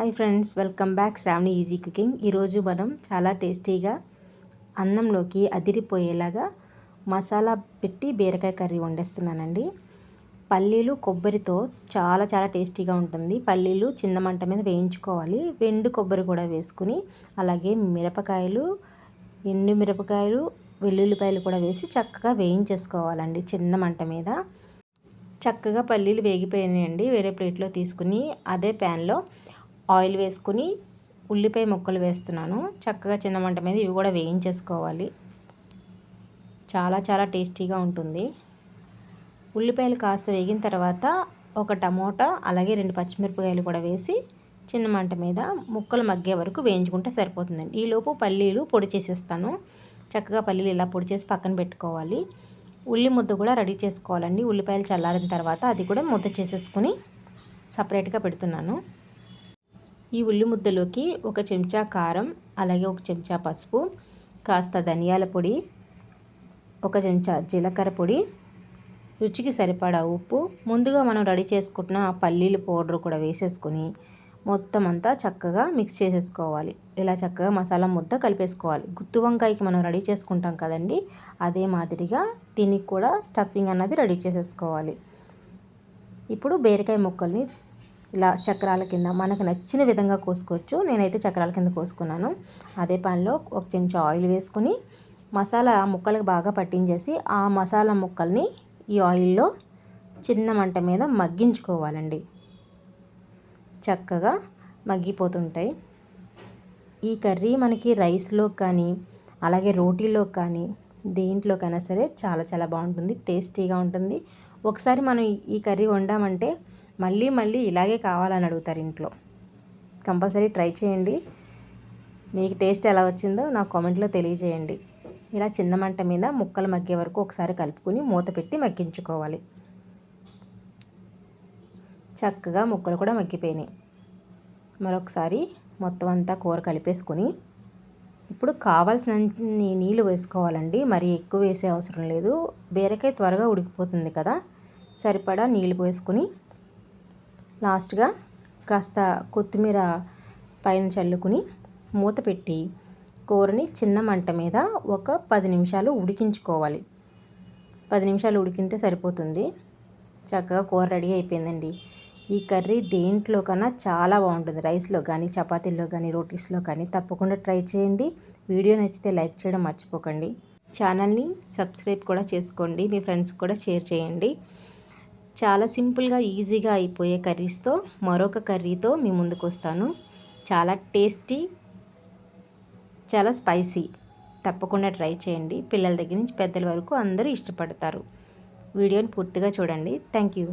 Hi friends welcome back Sravani easy cooking. ఈరోజు మనం చాలా టేస్టీగా అన్నంలోకి అదిరిపోయేలాగా మసాలా పెట్టి బీరకాయ కర్రీ వండేస్తున్నానండి. పల్లీలు కొబ్బరితో చాలా చాలా టేస్టీగా ఉంటుంది. పల్లీలు చిన్న మంట మీద వేయించుకోవాలి. వెండు కొబ్బరి కూడా వేసుకుని అలాగే మిరపకాయలు ఎండు మిరపకాయలు వెల్లుల్లిపాయలు కూడా వేసి చక్కగా వేయించేసుకోవాలండి చిన్న మంట మీద. చక్కగా పల్లీలు వేగిపోయినాయండి. వేరే ప్లేట్లో తీసుకుని అదే ప్యాన్లో ఆయిల్ వేసుకుని ఉల్లిపాయ ముక్కలు వేస్తున్నాను. చక్కగా చిన్న మంట మీద ఇవి కూడా వేయించేసుకోవాలి. చాలా చాలా టేస్టీగా ఉంటుంది. ఉల్లిపాయలు కాస్త వేగిన తర్వాత ఒక టమోటా అలాగే రెండు పచ్చిమిరపకాయలు కూడా వేసి చిన్న మంట మీద ముక్కలు మగ్గే వరకు వేయించుకుంటే సరిపోతుందండి. ఈలోపు పల్లీలు పొడి చేసేస్తాను. చక్కగా పల్లీలు ఇలా పొడి చేసి పక్కన పెట్టుకోవాలి. ఉల్లి ముద్ద కూడా రెడీ చేసుకోవాలండి. ఉల్లిపాయలు చల్లారిన తర్వాత అది కూడా ముద్ద చేసేసుకుని సపరేట్గా పెడుతున్నాను. ఈ ఉల్లి ముద్దలోకి ఒక చెంచా కారం అలాగే ఒక చెంచా పసుపు కాస్త ధనియాల పొడి ఒక చెంచా జీలకర్ర పొడి రుచికి సరిపడా ఉప్పు. ముందుగా మనం రెడీ చేసుకుంటున్న పల్లీల పౌడర్ కూడా వేసేసుకొని మొత్తం అంతా చక్కగా మిక్స్ చేసేసుకోవాలి. ఇలా చక్కగా మసాలా ముద్ద కలిపేసుకోవాలి. గుత్తి వంకాయకి మనం రెడీ చేసుకుంటాం కదండి అదే మాదిరిగా దీనికి కూడా స్టఫింగ్ అన్నది రెడీ చేసేసుకోవాలి. ఇప్పుడు బీరకాయ ముక్కల్ని ఇలా చక్రాల కింద మనకు నచ్చిన విధంగా కోసుకోవచ్చు. నేనైతే చక్రాల కింద కోసుకున్నాను. అదే పాన్లో ఒక చెంచా ఆయిల్ వేసుకొని మసాలా ముక్కలకు బాగా పట్టించేసి ఆ మసాలా ముక్కల్ని ఈ ఆయిల్లో చిన్న మంట మీద మగ్గించుకోవాలండి. చక్కగా మగ్గిపోతుంటాయి. ఈ కర్రీ మనకి రైస్లో కానీ అలాగే రోటీలో కానీ దేంట్లోకైనా సరే చాలా చాలా బాగుంటుంది. టేస్టీగా ఉంటుంది. ఒకసారి మనం ఈ కర్రీ వండామంటే మళ్ళీ మళ్ళీ ఇలాగే కావాలని అడుగుతారు ఇంట్లో. కంపల్సరీ ట్రై చేయండి. మీకు టేస్ట్ ఎలా వచ్చిందో నా కామెంట్లో తెలియజేయండి. ఇలా చిన్న మంట మీద ముక్కలు మగ్గే వరకు ఒకసారి కలుపుకొని మూత పెట్టి మగ్గించుకోవాలి. చక్కగా ముక్కలు కూడా మగ్గిపోయినాయి. మరొకసారి మొత్తం అంతా కూర కలిపేసుకొని ఇప్పుడు కావాల్సిన నీళ్ళు వేసుకోవాలండి. మరి ఎక్కువ వేసే అవసరం లేదు. బీరకాయ త్వరగా ఉడికిపోతుంది కదా. సరిపడా నీళ్ళు వేసుకొని లాస్ట్గా కాస్త కొత్తిమీర పైన చల్లుకుని మూత పెట్టి కూరని చిన్న మంట మీద ఒక పది నిమిషాలు ఉడికించుకోవాలి. పది నిమిషాలు ఉడికితే సరిపోతుంది. చక్కగా కూర రెడీ అయిపోయిందండి. ఈ కర్రీ దేంట్లో కన్నా చాలా బాగుంటుంది. రైస్లో కానీ చపాతీల్లో కానీ రోటీస్లో కానీ తప్పకుండా ట్రై చేయండి. వీడియో నచ్చితే లైక్ చేయడం మర్చిపోకండి. ఛానల్ని సబ్స్క్రైబ్ కూడా చేసుకోండి. మీ ఫ్రెండ్స్కి కూడా షేర్ చేయండి. చాలా సింపుల్గా ఈజీగా అయిపోయే కర్రీస్తో మరొక కర్రీతో మీ ముందుకు వస్తాను. చాలా టేస్టీ చాలా స్పైసీ. తప్పకుండా ట్రై చేయండి. పిల్లల దగ్గర నుంచి పెద్దల వరకు అందరూ ఇష్టపడతారు. వీడియోని పూర్తిగా చూడండి. Thank you.